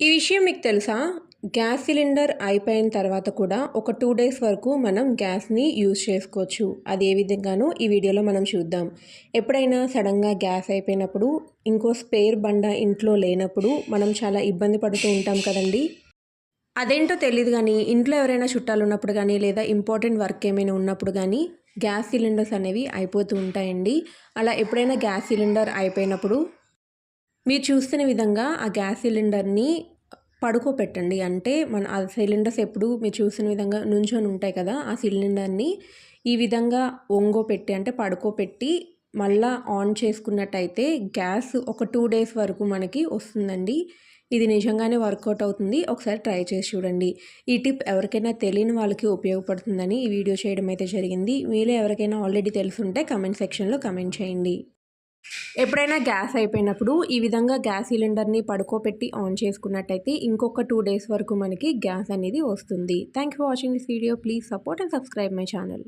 ఈ విషయం మీకు తెలుసా? గ్యాస్ సిలిండర్ అయిపోయిన తర్వాత కూడా ఒక టూ డేస్ వరకు మనం గ్యాస్ని యూజ్ చేసుకోవచ్చు. అది ఏ విధంగానో ఈ వీడియోలో మనం చూద్దాం. ఎప్పుడైనా సడన్గా గ్యాస్ అయిపోయినప్పుడు ఇంకో స్పేర్ బండ ఇంట్లో లేనప్పుడు మనం చాలా ఇబ్బంది పడుతూ ఉంటాం కదండి. అదేంటో తెలియదు కానీ ఇంట్లో ఎవరైనా చుట్టాలు ఉన్నప్పుడు కానీ లేదా ఇంపార్టెంట్ వర్క్ ఏమైనా ఉన్నప్పుడు కానీ గ్యాస్ సిలిండర్స్ అనేవి అయిపోతూ ఉంటాయండి. అలా ఎప్పుడైనా గ్యాస్ సిలిండర్ అయిపోయినప్పుడు మీరు చూస్తున్న విధంగా ఆ గ్యాస్ సిలిండర్ని పడుకోపెట్టండి. అంటే మన ఆ సిలిండర్స్ ఎప్పుడు మీరు చూసిన విధంగా నుంచొని ఉంటాయి కదా ఆ సిలిండర్ని ఈ విధంగా ఒంగోపెట్టి అంటే పడుకోపెట్టి మళ్ళా ఆన్ చేసుకున్నట్టయితే గ్యాస్ ఒక టూ డేస్ వరకు మనకి వస్తుందండి. ఇది నిజంగానే వర్కౌట్ అవుతుంది. ఒకసారి ట్రై చేసి చూడండి. ఈ టిప్ ఎవరికైనా తెలియని వాళ్ళకి ఉపయోగపడుతుందని ఈ వీడియో చేయడం అయితే జరిగింది. మీలో ఎవరికైనా ఆల్రెడీ తెలుసుంటే కమెంట్ సెక్షన్లో కమెంట్ చేయండి. ఎప్పుడైనా గ్యాస్ అయిపోయినప్పుడు ఈ విధంగా గ్యాస్ సిలిండర్ని పడుకోబెట్టి ఆన్ చేసుకున్నట్టయితే ఇంకొక టూ డేస్ వరకు మనకి గ్యాస్ అనేది వస్తుంది. Thank you for watching this video. Please support and subscribe my channel.